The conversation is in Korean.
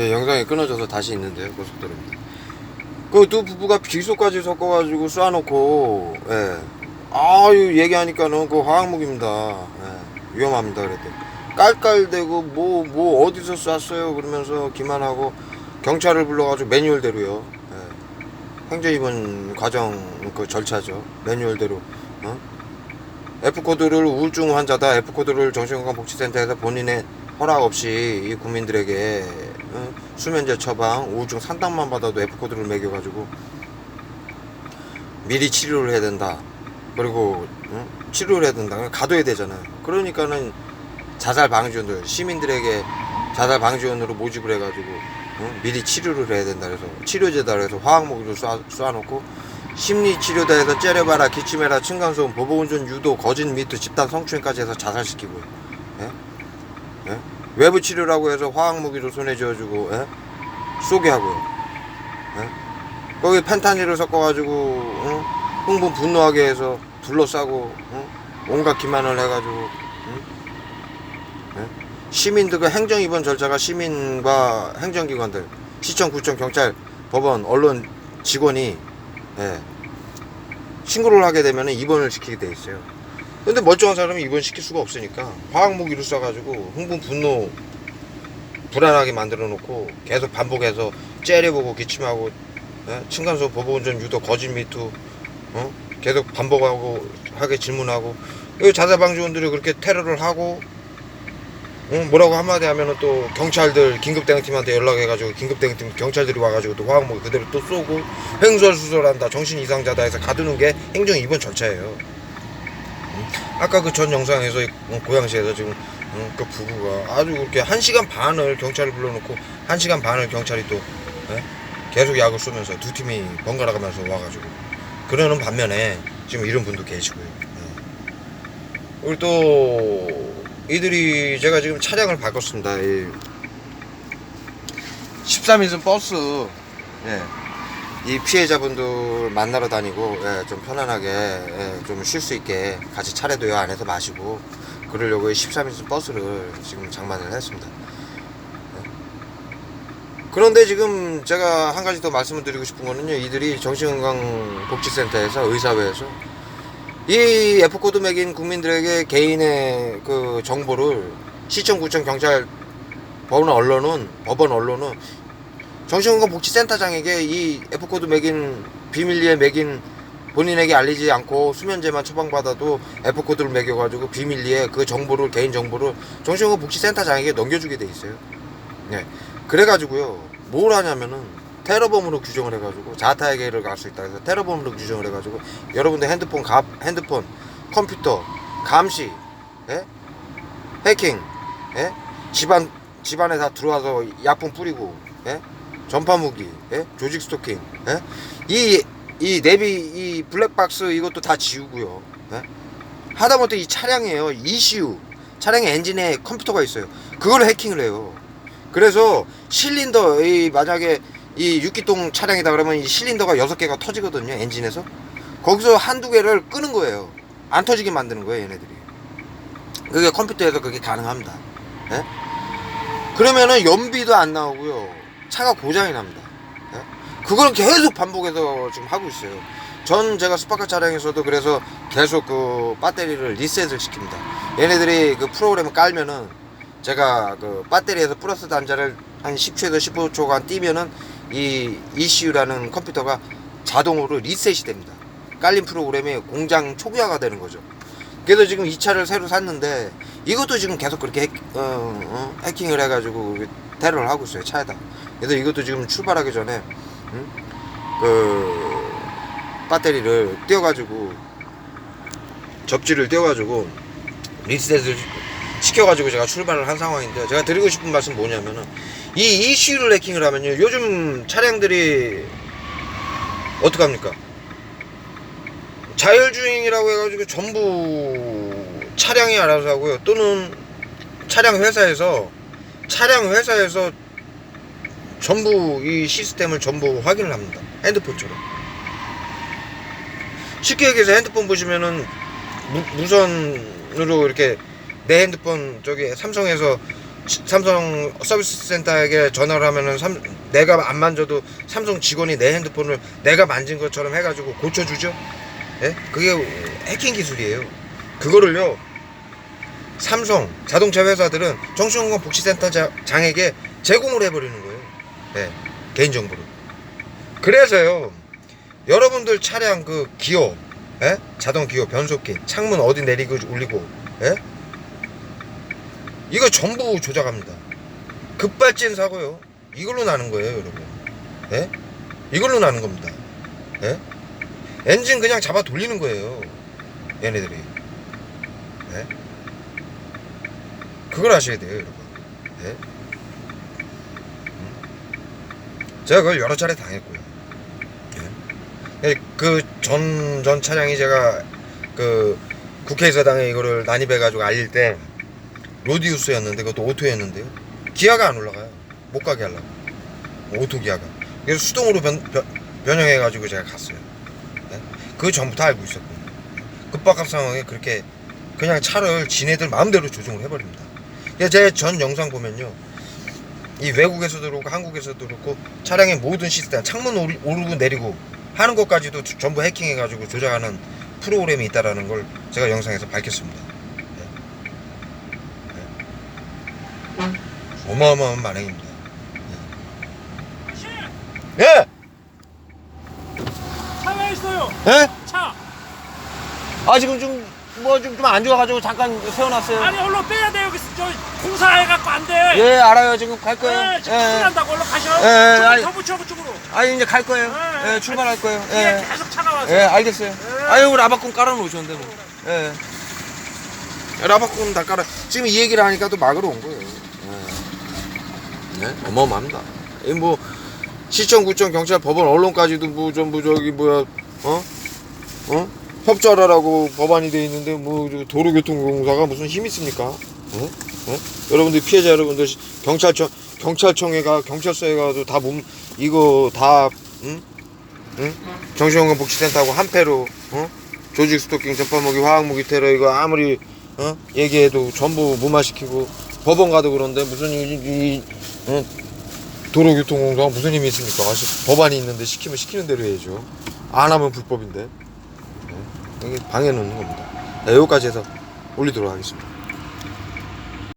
예, 영상이 끊어져서 다시 있는데요, 고속도로입니다. 그 두 부부가 비소까지 섞어가지고 쏴놓고, 예. 아유, 얘기하니까는 그 화학무기입니다. 예, 위험합니다, 그랬더니. 깔깔대고, 뭐, 뭐, 어디서 쐈어요? 그러면서 기만하고, 경찰을 불러가지고 매뉴얼대로요. 예. 행정입원 과정 그 절차죠. 매뉴얼대로. 어? F코드를 우울증 환자다. F코드를 정신건강복지센터에서 본인의 허락 없이 이 국민들에게 어? 수면제 처방, 우울증 상담만 받아도 F코드를 매겨가지고 미리 치료를 해야 된다. 그리고 어? 치료를 해야 된다. 가둬야 되잖아요. 그러니까는 자살 방지원들 시민들에게 자살 방지원으로 모집을 해가지고 어? 미리 치료를 해야 된다. 그래서 치료제다. 그래서 화학무기를 쏴, 쏴놓고 심리치료대에서 째려봐라 기침해라 층간소음 보복운전 유도 거짓 미투 집단 성추행까지 해서 자살시키고요. 예? 예? 외부 치료라고 해서 화학 무기로 손에 쥐어주고 예? 쏘게 하고요. 예? 거기 펜타닐을 섞어가지고 어? 흥분 분노하게 해서 둘러싸고 어? 온갖 기만을 해가지고 응? 예? 시민들 그 행정 입원 절차가 시민과 행정기관들 시청 구청 경찰 법원 언론 직원이 예, 신고를 하게 되면 입원을 시키게 돼 있어요. 근데 멀쩡한 사람은 입원 시킬 수가 없으니까 화학무기를 쏴가지고 흥분 분노 불안하게 만들어 놓고 계속 반복해서 째려보고 기침하고 예? 층간소음 보복운전 유도 거짓 미투 어? 계속 반복하고 하게 질문하고 이 자살방지원들이 그렇게 테러를 하고 어? 뭐라고 한마디 하면은 또 경찰들 긴급 대응팀한테 연락해가지고 긴급 대응팀 경찰들이 와가지고 또 화학무기 그대로 또 쏘고 횡설수설한다 정신 이상자다 해서 가두는 게 행정 입원 절차예요. 음? 아까 그 전 영상에서 어, 고양시에서 지금 어, 그 부부가 아주 그렇게 한 시간 반을 경찰을 불러놓고 한 시간 반을 경찰이 또 예? 계속 약을 쏘면서 두 팀이 번갈아 가면서 와가지고 그러는 반면에 지금 이런 분도 계시고요. 예. 그리고 또 이들이 제가 지금 차량을 바꿨습니다. 이 13인승 버스 예. 이 피해자분들 만나러 다니고 예, 좀 편안하게 예, 좀쉴 수 있게 같이 차례도 요 안에서 마시고 그러려고 이 13인승 버스를 지금 장만을 했습니다. 예. 그런데 지금 제가 한 가지 더 말씀을 드리고 싶은 거는요. 이들이 정신건강복지센터에서 의사회에서 이 F코드 맥인 국민들에게 개인의 그 정보를 시청, 구청, 경찰, 법원 언론은 법원 언론은 정신건강복지센터장에게 이 F코드 맥인 비밀리에 맥인 본인에게 알리지 않고 수면제만 처방받아도 F코드를 매겨가지고 비밀리에 그 정보를 개인 정보를 정신건강복지센터장에게 넘겨주게 돼 있어요. 네. 그래가지고요 뭘 하냐면은 테러범으로 규정을 해가지고 자타에게를 갈 수 있다 해서 테러범으로 규정을 해가지고 여러분들 핸드폰 가, 핸드폰 컴퓨터 감시 예? 해킹 예? 집안 집안에 다 들어와서 약품 뿌리고 예? 전파 무기 예? 조직 스토킹 예? 이, 이 내비 이 블랙박스 이것도 다 지우고요 예? 하다못해 이 차량이에요 ECU 차량의 엔진에 컴퓨터가 있어요 그걸 해킹을 해요 그래서 실린더 이 만약에 이 6기통 차량이다 그러면 이 실린더가 6개가 터지거든요 엔진에서 거기서 한두 개를 끄는 거예요 안 터지게 만드는 거예요 얘네들이 그게 컴퓨터에서 그게 가능합니다 예? 그러면은 연비도 안 나오고요 차가 고장이 납니다 예? 그걸 계속 반복해서 지금 하고 있어요 전 제가 스파크 차량에서도 그래서 계속 그 배터리를 리셋을 시킵니다 얘네들이 그 프로그램을 깔면은 제가 그 배터리에서 플러스 단자를 한 10초에서 15초간 띄면은 이 ECU라는 컴퓨터가 자동으로 리셋이 됩니다. 깔린 프로그램이 공장 초기화가 되는 거죠. 그래서 지금 이 차를 새로 샀는데 이것도 지금 계속 그렇게 어, 어, 해킹을 해가지고 테러를 하고 있어요 차에다. 그래서 이것도 지금 출발하기 전에 음? 그 배터리를 띄워가지고 접지를 띄워가지고 리셋을 시켜가지고 제가 출발을 한 상황인데 제가 드리고 싶은 말씀 뭐냐면은 이 이슈를 해킹을 하면요 요즘 차량들이 어떡합니까 자율주행이라고 해가지고 전부 차량이 알아서 하고요 또는 차량 회사에서 차량 회사에서 전부 이 시스템을 전부 확인을 합니다 핸드폰처럼 쉽게 얘기해서 핸드폰 보시면은 무, 무선으로 이렇게 내 핸드폰 저기 삼성에서 지- 삼성 서비스 센터에게 전화를 하면은 삼, 내가 안 만져도 삼성 직원이 내 핸드폰을 내가 만진 것처럼 해가지고 고쳐주죠. 예? 그게 해킹 기술이에요. 그거를요. 삼성 자동차 회사들은 정신건강 복지센터 자- 장에게 제공을 해버리는 거예요. 예, 개인정보를. 그래서요. 여러분들 차량 그 기어, 예? 자동 기어, 변속기, 창문 어디 내리고 올리고, 예? 이거 전부 조작합니다. 급발진 사고요. 이걸로 나는 거예요, 여러분. 예? 이걸로 나는 겁니다. 예? 엔진 그냥 잡아 돌리는 거예요. 얘네들이. 예? 그걸 아셔야 돼요, 여러분. 예? 음. 제가 그걸 여러 차례 당했고요. 예? 그 전, 전 차량이 제가 그 국회에서 당에 이거를 난입해가지고 알릴 때 로디우스였는데 그것도 오토였는데요. 기아가 안 올라가요. 못 가게 하려고. 오토 기아가. 그래서 수동으로 변, 변, 변형해가지고 제가 갔어요. 예? 그 전부터 알고 있었고요. 급박한 상황에 그렇게 그냥 차를 지네들 마음대로 조종을 해버립니다. 제 전 영상 보면요. 이 외국에서도 그렇고 한국에서도 그렇고 차량의 모든 시스템 창문 오르, 오르고 내리고 하는 것까지도 주- 전부 해킹해 가지고 조작하는 프로그램이 있다라는 걸 제가 영상에서 밝혔습니다. 예. 예. 어마어마한 만행입니다. 예. 차가 있어요. 예? 차. 아 지금 좀 뭐좀좀안 좋아가지고 잠깐 세워놨어요. 아니 얼른 빼야 돼 여기 저 공사해갖고 안 돼. 예 알아요 지금 갈 거예요. 네, 지금 큰일 난다고 얼른 가셔. 예, 예, 아니- 더 붙여 그쪽으로. 아 이제 갈 거예요. 예, 예 출발할 거예요. 예. 계속 차가 와서. 예, 알겠어요. 예. 아유, 라바콘 깔아놓으셨는데, 뭐. 예. 라바콘 다 깔아. 지금 이 얘기를 하니까 또 막으러 온 거예요. 예. 네? 어마어마합니다. 이 뭐, 시청, 구청, 경찰, 법원, 언론까지도 뭐, 전부 저기, 뭐야, 어? 어? 협조하라고 법안이 돼 있는데, 뭐, 저 도로교통공사가 무슨 힘 있습니까? 어? 어? 여러분들, 피해자 여러분들, 시- 경찰청, 경찰청에 가, 경찰서에 가도 다 몸, 이거 다, 응? 응? 정신건강 복지센터하고 한패로 어? 조직 스토킹, 전파무기, 화학무기 테러 이거 아무리 어? 얘기해도 전부 무마시키고 법원 가도 그런데 무슨 이, 이 어? 도로교통공사가 무슨 힘이 있습니까? 시- 법안이 있는데 시키면 시키는 대로 해야죠. 안 하면 불법인데. 네? 이게 방해 놓는 겁니다. 네, 여기까지 해서 올리도록 하겠습니다.